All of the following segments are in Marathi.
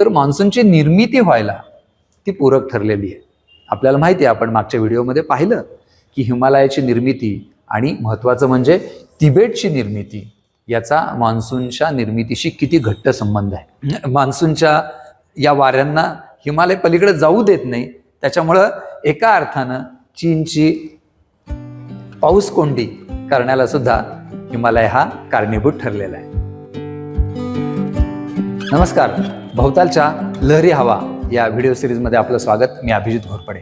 तर मान्सूनची निर्मिती व्हायला ती पूरक ठरलेली आहे. आपल्याला माहिती आहे आपण मागच्या व्हिडिओमध्ये पाहिलं की हिमालयाची निर्मिती आणि महत्त्वाचं म्हणजे तिबेटची निर्मिती याचा मान्सूनच्या निर्मितीशी किती घट्ट संबंध आहे. मान्सूनच्या या वाऱ्यांना हिमालय पलीकडे जाऊ देत नाही. त्याच्यामुळं एका अर्थानं चीनची पाऊस कोंडी करण्याला सुद्धा हिमालय हा कारणीभूत ठरलेला आहे. नमस्कार. भवतालच्या लहरी हवा या व्हिडिओ सिरीजमध्ये आपलं स्वागत. मी अभिजित घोरपडे.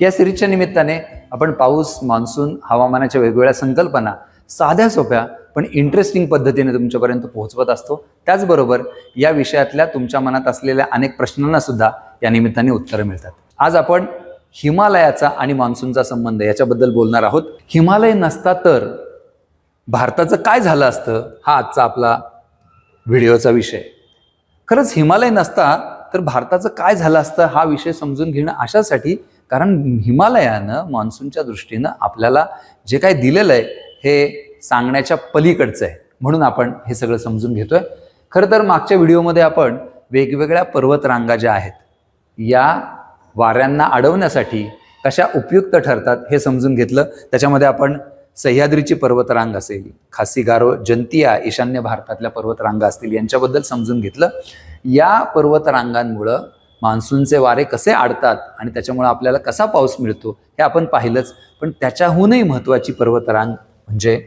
या सिरीजच्या निमित्ताने आपण पाऊस मान्सून हवामानाच्या वेगवेगळ्या संकल्पना साध्या सोप्या पण इंटरेस्टिंग पद्धतीने तुमच्यापर्यंत पोहोचवत असतो. त्याचबरोबर या विषयातल्या तुमच्या मनात असलेल्या अनेक प्रश्नांना सुद्धा या निमित्ताने उत्तरं मिळतात. आज आपण हिमालयाचा आणि मान्सूनचा संबंध याच्याबद्दल बोलणार आहोत. हिमालय नसता तर भारताचं काय झालं असतं? हा आजचा आपला व्हिडिओचा विषय. खरंच हिमालय नसता तर भारताचं काय झालं असतं हा विषय समजून घेणं अशासाठी कारण हिमालयानं मान्सूनच्या दृष्टीनं आपल्याला जे काय दिलेलं आहे हे सांगण्याच्या पलीकडचं आहे. म्हणून आपण हे सगळं समजून घेतोय. खरं तर मागच्या व्हिडिओमध्ये आपण वेगवेगळ्या पर्वतरांगा ज्या आहेत या वाऱ्यांना अडवण्यासाठी कशा उपयुक्त ठरतात हे समजून घेतलं. त्याच्यामध्ये आपण सह्याद्रीची पर्वतरांग असेल खासी गारो जंतिया ईशान्य भारतातल्या पर्वतरांगा असतील यांच्याबद्दल समजून घेतलं. या पर्वतरांगांमुळं मान्सूनचे वारे कसे आडतात आणि त्याच्यामुळं आपल्याला कसा पाऊस मिळतो हे आपण पाहिलंच. पण त्याच्याहूनही महत्त्वाची पर्वतरांग म्हणजे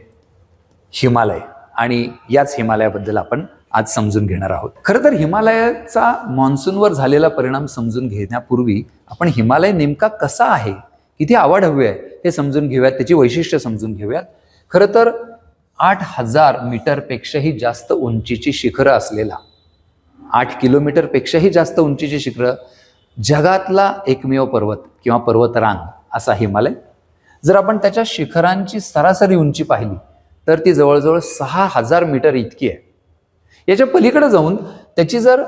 हिमालय. आणि याच हिमालयाबद्दल आपण आज समजून घेणार आहोत. खरं तर हिमालयाचा मान्सूनवर झालेला परिणाम समजून घेण्यापूर्वी आपण हिमालय नेमका कसा आहे किती आवड हवी आहे हे समजून घेऊयात त्याची वैशिष्ट्य समजून घेऊयात. खरं तर आठ हजार मीटरपेक्षाही जास्त उंचीची शिखरं असलेला आठ किलोमीटरपेक्षाही जास्त उंचीची शिखरं जगातला एकमेव पर्वत किंवा पर्वतरांग असा हिमालय. जर आपण त्याच्या शिखरांची सरासरी उंची पाहिली तर ती जवळजवळ सहा हजार मीटर इतकी आहे. याच्या पलीकडे जाऊन त्याची जर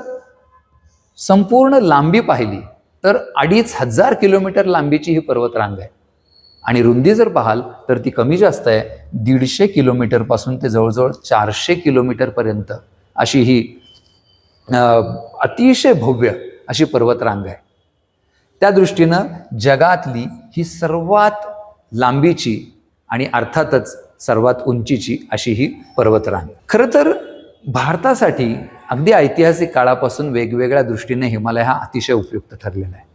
संपूर्ण लांबी पाहिली तर अडीच हजार किलोमीटर लांबीची ही पर्वतरांग आहे. आणि रुंदी जर पाहाल तर ती कमी जास्त आहे. दीडशे किलोमीटरपासून ते जवळजवळ चारशे किलोमीटरपर्यंत अशी ही अतिशय भव्य अशी पर्वतरांग आहे. त्या दृष्टीनं जगातली ही सर्वात लांबीची आणि अर्थातच सर्वात उंचीची अशी ही पर्वतरांग. खरं तर भारतासाठी अगदी ऐतिहासिक काळापासून वेगवेगळ्या दृष्टीने हिमालय हा अतिशय उपयुक्त ठरलेला आहे.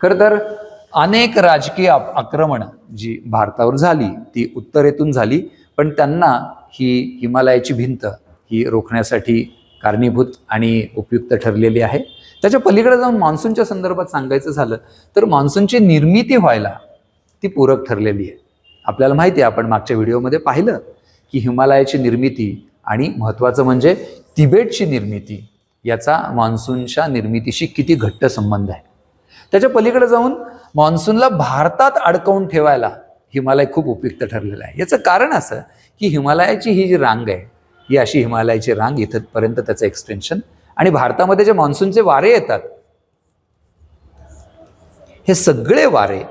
खरं तर अनेक राजकीय आक्रमणं जी भारतावर झाली ती उत्तरेतून झाली पण त्यांना ही हिमालयाची भिंत ही रोखण्यासाठी कारणीभूत आणि उपयुक्त ठरलेली आहे. त्याच्या पलीकडे जाऊन मान्सूनच्या संदर्भात सांगायचं झालं तर मान्सूनची निर्मिती व्हायला ती पूरक ठरलेली आहे. आपल्याला माहिती आहे आपण मागच्या व्हिडिओमध्ये पाहिलं की हिमालयाची निर्मिती आणि महत्त्वाचं म्हणजे तिबेटची निर्मिती याचा मान्सूनच्या निर्मितीशी किती घट्ट संबंध आहे. त्याच्या पलीकडे जाऊन मान्सूनला भारतात अडकवून ठेवायला हिमालय खूप उपयुक्त ठरलेलं आहे. याचं कारण असं की हिमालयाची ही जी रांग आहे ही अशी हिमालयाची रांग इथंपर्यंत त्याचं एक्सटेन्शन आणि भारतामध्ये जे मान्सूनचे वारे येतात हे सगळे वारे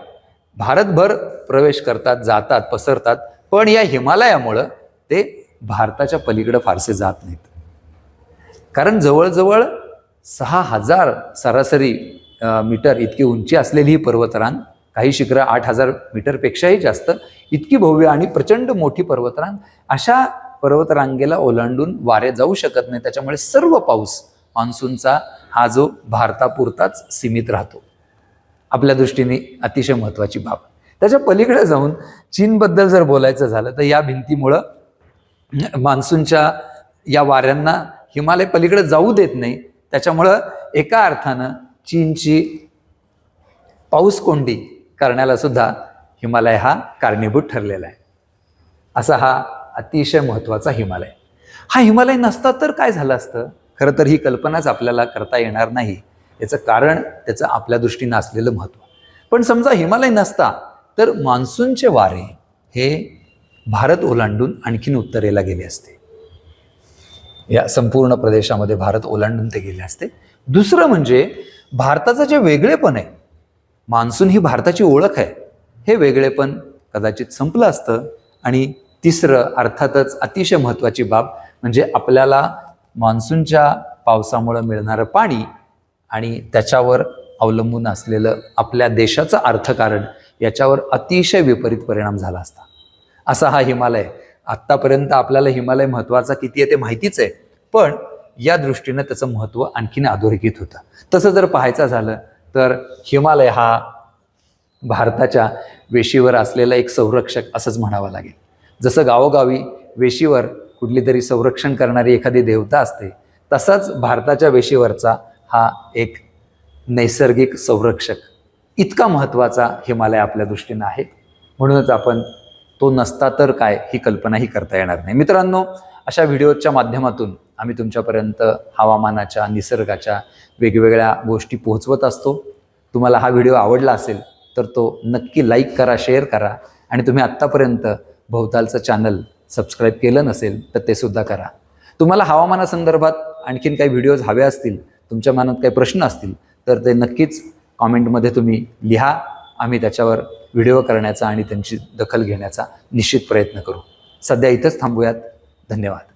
भारतभर प्रवेश करतात जातात पसरतात पण या हिमालयामुळं ते भारताच्या पलीकडे फारसे जात नाहीत. कारण जवळजवळ सहा हजार सरासरी मीटर इतकी उंची असलेली ही पर्वतरांग काही शिखरं आठ हजार मीटरपेक्षाही जास्त इतकी भव्य आणि प्रचंड मोठी पर्वतरांग अशा पर्वतरांगेला ओलांडून वारे जाऊ शकत नाही त्याच्यामुळे सर्व पाऊस मान्सूनचा हा जो भारतापुरताच सीमित राहतो. आपल्या दृष्टीने अतिशय महत्त्वाची बाब. त्याच्या पलीकडे जाऊन चीनबद्दल जर बोलायचं झालं तर या भिंतीमुळं मान्सूनच्या या वाऱ्यांना हिमालय पलीकडे जाऊ देत नाही. त्याच्यामुळं एका अर्थानं चीनची पाऊस कोंडी करण्याला सुद्धा हिमालय हा कारणीभूत ठरलेला आहे. असा हा अतिशय महत्त्वाचा हिमालय. हा हिमालय नसता तर काय झालं असतं? खरं तर ही कल्पनाच आपल्याला करता येणार नाही. याचं कारण त्याचं आपल्या दृष्टीनं असलेलं महत्त्व. पण समजा हिमालय नसता तर मान्सूनचे वारे हे भारत ओलांडून आणखीन उत्तरेला गेले असते. या संपूर्ण प्रदेशामध्ये भारत ओलांडून ते गेले असते. दुसरं म्हणजे भारताचं जे वेगळेपण आहे मान्सून ही भारताची ओळख आहे हे वेगळेपण कदाचित संपलं असतं. आणि तिसरं अर्थातच अतिशय महत्त्वाची बाब म्हणजे आपल्याला मान्सूनच्या पावसामुळं मिळणारं पाणी आणि त्याच्यावर अवलंबून असलेलं आपल्या देशाचं अर्थकारण याच्यावर अतिशय विपरीत परिणाम झाला असता. असा हा हिमालय आत्तापर्यंत आपल्याला हिमालय महत्त्वाचा किती आहे ते माहितीच आहे. पण या दृष्टीनं त्याचं महत्त्व आणखीन अधोरेखित होतं. तसं जर पाहायचं झालं तर हिमालय हा भारताच्या वेशीवर असलेला एक संरक्षक असंच म्हणावं लागेल. जसं गावोगावी वेशीवर कुठली तरी संरक्षण करणारी एखादी देवता असते तसाच भारताच्या वेशीवरचा हा एक नैसर्गिक संरक्षक इतका महत्त्वाचा हिमालय आपल्या दृष्टीनं आहे. म्हणूनच आपण तो नसता तर काय ही कल्पनाही करता येणार नाही. मित्रांनो अशा व्हिडिओच्या माध्यमातून आम्ही तुमच्यापर्यंत हवामानाच्या निसर्गाच्या वेगवेगळ्या गोष्टी पोहोचवत असतो. तुम्हाला हा व्हिडिओ आवडला असेल तर तो नक्की लाईक करा शेअर करा आणि तुम्ही आत्तापर्यंत भोवतालचं चॅनल सबस्क्राईब केलं नसेल तर ते सुद्धा करा. तुम्हाला हवामानासंदर्भात आणखीन काही व्हिडिओज हवे असतील तुमच्या मनात काही प्रश्न असतील तर ते नक्कीच कॉमेंटमध्ये तुम्ही लिहा. आम्ही त्याच्यावर व्हिडिओ करण्याचा आणि त्यांची दखल घेण्याचा निश्चित प्रयत्न करू. सध्या इथंच थांबूयात. धन्यवाद.